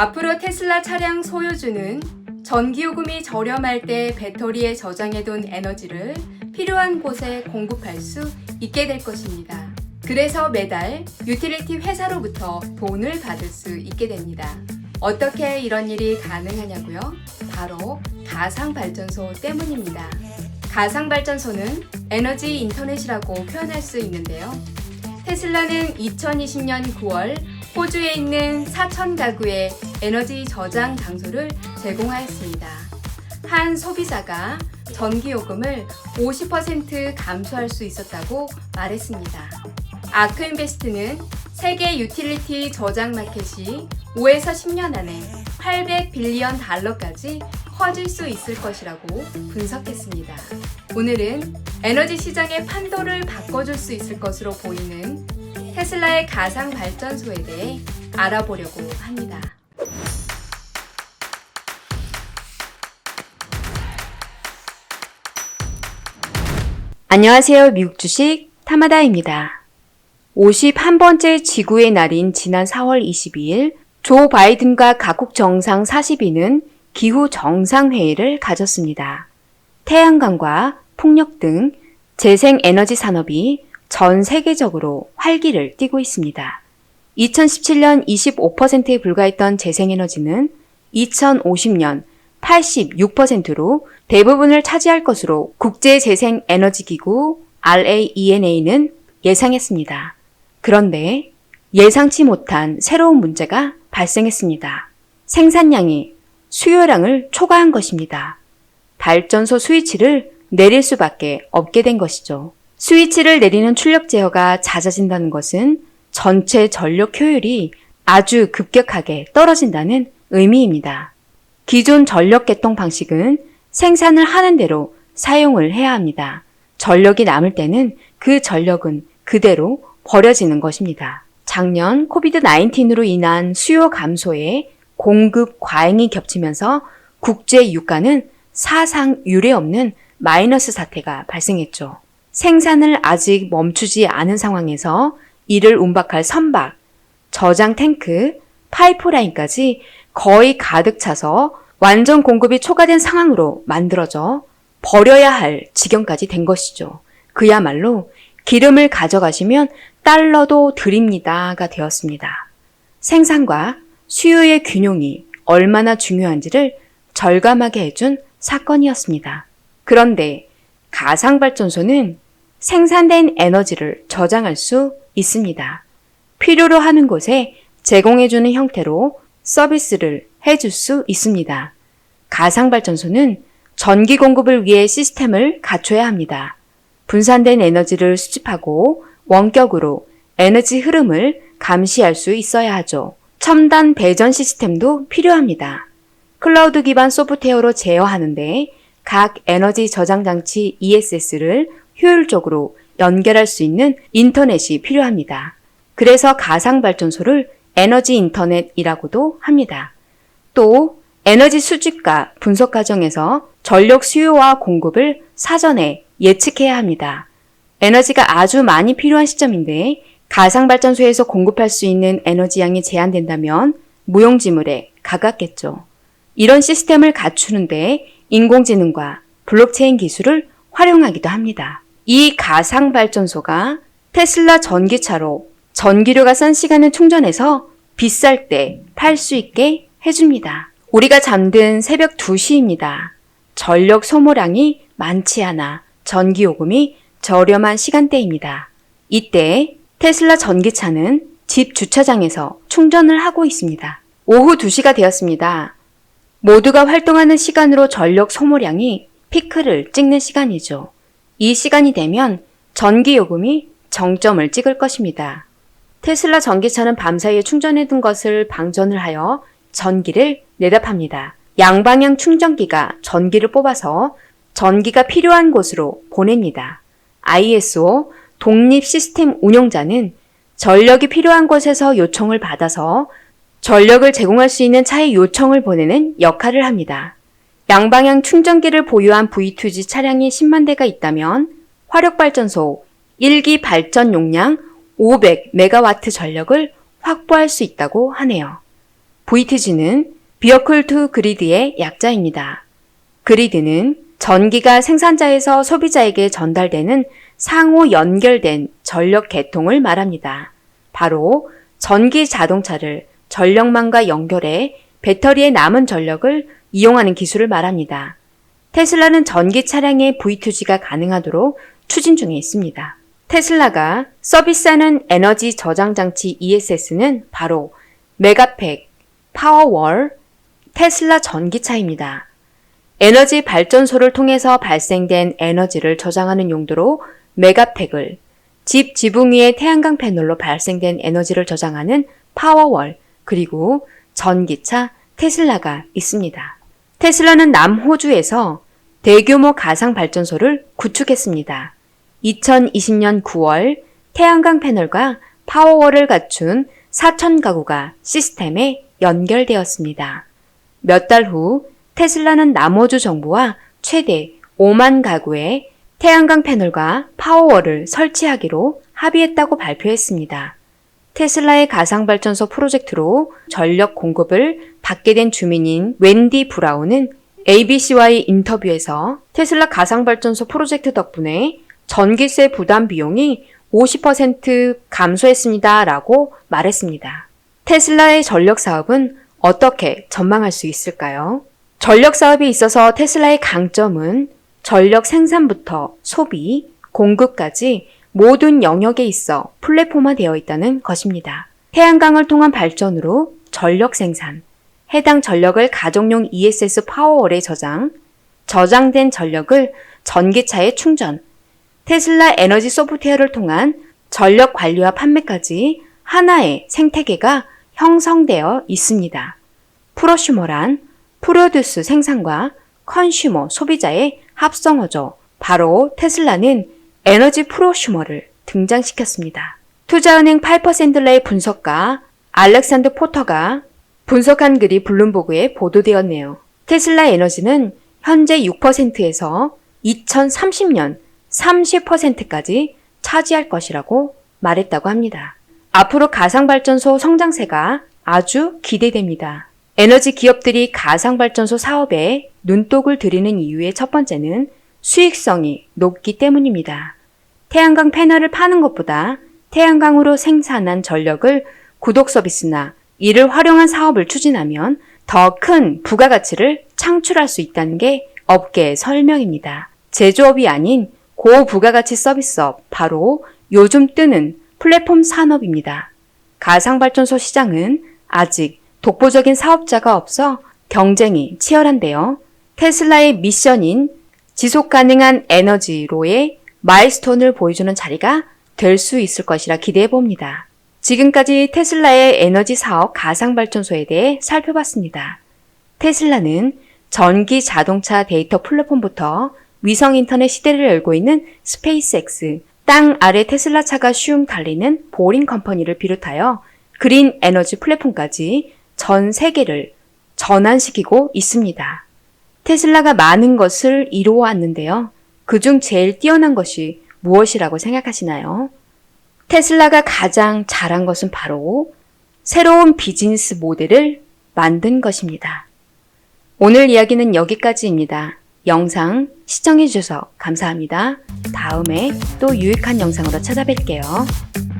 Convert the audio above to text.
앞으로 테슬라 차량 소유주는 전기요금이 저렴할 때 배터리에 저장해둔 에너지를 필요한 곳에 공급할 수 있게 될 것입니다. 그래서 매달 유틸리티 회사로부터 돈을 받을 수 있게 됩니다. 어떻게 이런 일이 가능하냐고요? 바로 가상발전소 때문입니다. 가상발전소는 에너지 인터넷이라고 표현할 수 있는데요. 테슬라는 2020년 9월 호주에 있는 4천 가구의 에너지 저장 장소를 제공하였습니다. 한 소비자가 전기요금을 50% 감소할 수 있었다고 말했습니다. 아크인베스트는 세계 유틸리티 저장 마켓이 5에서 10년 안에 800 빌리언 달러까지 커질 수 있을 것이라고 분석했습니다. 오늘은 에너지 시장의 판도를 바꿔줄 수 있을 것으로 보이는 테슬라의 가상 발전소에 대해 알아보려고 합니다. 안녕하세요. 미국 주식 타마다입니다. 51번째 지구의 날인 지난 4월 22일 조 바이든과 각국 정상 40인은 기후 정상회의를 가졌습니다. 태양광과 풍력 등 재생 에너지 산업이 전 세계적으로 활기를 띠고 있습니다. 2017년 25%에 불과했던 재생에너지는 2050년 86%로 대부분을 차지할 것으로 국제재생에너지기구 RAENA는 예상했습니다. 그런데 예상치 못한 새로운 문제가 발생했습니다. 생산량이 수요량을 초과한 것입니다. 발전소 스위치를 내릴 수밖에 없게 된 것이죠. 스위치를 내리는 출력 제어가 잦아진다는 것은 전체 전력 효율이 아주 급격하게 떨어진다는 의미입니다. 기존 전력 개통 방식은 생산을 하는 대로 사용을 해야 합니다. 전력이 남을 때는 그 전력은 그대로 버려지는 것입니다. 작년 코비드 19으로 인한 수요 감소에 공급 과잉이 겹치면서 국제 유가는 사상 유례 없는 마이너스 사태가 발생했죠. 생산을 아직 멈추지 않은 상황에서 이를 운박할 선박, 저장 탱크, 파이프라인까지 거의 가득 차서 완전 공급이 초과된 상황으로 만들어져 버려야 할 지경까지 된 것이죠. 그야말로 기름을 가져가시면 달러도 드립니다가 되었습니다. 생산과 수요의 균형이 얼마나 중요한지를 절감하게 해준 사건이었습니다. 그런데 가상발전소는 생산된 에너지를 저장할 수 있습니다. 필요로 하는 곳에 제공해주는 형태로 서비스를 해줄 수 있습니다. 가상발전소는 전기 공급을 위해 시스템을 갖춰야 합니다. 분산된 에너지를 수집하고 원격으로 에너지 흐름을 감시할 수 있어야 하죠. 첨단 배전 시스템도 필요합니다. 클라우드 기반 소프트웨어로 제어하는데 각 에너지 저장 장치 ESS를 효율적으로 연결할 수 있는 인터넷이 필요합니다. 그래서 가상 발전소를 에너지 인터넷이라고도 합니다. 또 에너지 수집과 분석 과정에서 전력 수요와 공급을 사전에 예측해야 합니다. 에너지가 아주 많이 필요한 시점인데 가상 발전소에서 공급할 수 있는 에너지 양이 제한된다면 무용지물에 가깝겠죠. 이런 시스템을 갖추는데 인공지능과 블록체인 기술을 활용하기도 합니다. 이 가상 발전소가 테슬라 전기차로 전기료가 싼 시간에 충전해서 비쌀 때 팔 수 있게 해줍니다. 우리가 잠든 새벽 2시입니다. 전력 소모량이 많지 않아 전기요금이 저렴한 시간대입니다. 이때 테슬라 전기차는 집 주차장에서 충전을 하고 있습니다. 오후 2시가 되었습니다. 모두가 활동하는 시간으로 전력 소모량이 피크를 찍는 시간이죠. 이 시간이 되면 전기 요금이 정점을 찍을 것입니다. 테슬라 전기차는 밤사이에 충전해둔 것을 방전을 하여 전기를 내다팝니다. 양방향 충전기가 전기를 뽑아서 전기가 필요한 곳으로 보냅니다. ISO 독립 시스템 운영자는 전력이 필요한 곳에서 요청을 받아서 전력을 제공할 수 있는 차의 요청을 보내는 역할을 합니다. 양방향 충전기를 보유한 V2G 차량이 10만 대가 있다면 화력발전소 1기 발전 용량 500메가와트 전력을 확보할 수 있다고 하네요. VTG는 비어클 투 그리드의 약자입니다. 그리드는 전기가 생산자에서 소비자에게 전달되는 상호 연결된 전력 계통을 말합니다. 바로 전기 자동차를 전력망과 연결해 배터리에 남은 전력을 이용하는 기술을 말합니다. 테슬라는 전기 차량의 V2G가 가능하도록 추진 중에 있습니다. 테슬라가 서비스하는 에너지 저장 장치 ESS는 바로 메가팩, 파워월, 테슬라 전기차입니다. 에너지 발전소를 통해서 발생된 에너지를 저장하는 용도로 메가팩을, 집 지붕 위의 태양광 패널로 발생된 에너지를 저장하는 파워월, 그리고 전기차 테슬라가 있습니다. 테슬라는 남호주에서 대규모 가상 발전소를 구축했습니다. 2020년 9월 태양광 패널과 파워월을 갖춘 4천 가구가 시스템에 연결되었습니다. 몇 달 후 테슬라는 남호주 정부와 최대 5만 가구의 태양광 패널과 파워월을 설치하기로 합의했다고 발표했습니다. 테슬라의 가상발전소 프로젝트로 전력 공급을 받게 된 주민인 웬디 브라운은 ABC와의 인터뷰에서 테슬라 가상발전소 프로젝트 덕분에 전기세 부담 비용이 50% 감소했습니다. 라고 말했습니다. 테슬라의 전력 사업은 어떻게 전망할 수 있을까요? 전력 사업에 있어서 테슬라의 강점은 전력 생산부터 소비, 공급까지 모든 영역에 있어 플랫폼화되어 있다는 것입니다. 태양광을 통한 발전으로 전력 생산, 해당 전력을 가정용 ESS 파워월에 저장, 저장된 전력을 전기차에 충전, 테슬라 에너지 소프트웨어를 통한 전력 관리와 판매까지 하나의 생태계가 형성되어 있습니다. 프로슈머란 프로듀스 생산과 컨슈머 소비자의 합성어죠. 바로 테슬라는 에너지 프로슈머를 등장시켰습니다. 투자은행 8%의 분석가 알렉산드 포터가 분석한 글이 블룸버그에 보도되었네요. 테슬라 에너지는 현재 6%에서 2030년 30%까지 차지할 것이라고 말했다고 합니다. 앞으로 가상발전소 성장세가 아주 기대됩니다. 에너지 기업들이 가상발전소 사업에 눈독을 들이는 이유의 첫 번째는 수익성이 높기 때문입니다. 태양광 패널을 파는 것보다 태양광으로 생산한 전력을 구독 서비스나 이를 활용한 사업을 추진하면 더 큰 부가가치를 창출할 수 있다는 게 업계의 설명입니다. 제조업이 아닌 고부가가치 서비스업, 바로 요즘 뜨는 플랫폼 산업입니다. 가상발전소 시장은 아직 독보적인 사업자가 없어 경쟁이 치열한데요. 테슬라의 미션인 지속 가능한 에너지로의 마일스톤을 보여주는 자리가 될 수 있을 것이라 기대해 봅니다. 지금까지 테슬라의 에너지 사업 가상발전소에 대해 살펴봤습니다. 테슬라는 전기 자동차 데이터 플랫폼부터 위성 인터넷 시대를 열고 있는 스페이스X, 땅 아래 테슬라 차가 쉬움 달리는 보링 컴퍼니를 비롯하여 그린 에너지 플랫폼까지 전 세계를 전환시키고 있습니다. 테슬라가 많은 것을 이루어왔는데요. 그중 제일 뛰어난 것이 무엇이라고 생각하시나요? 테슬라가 가장 잘한 것은 바로 새로운 비즈니스 모델을 만든 것입니다. 오늘 이야기는 여기까지입니다. 영상 시청해주셔서 감사합니다. 다음에 또 유익한 영상으로 찾아뵐게요.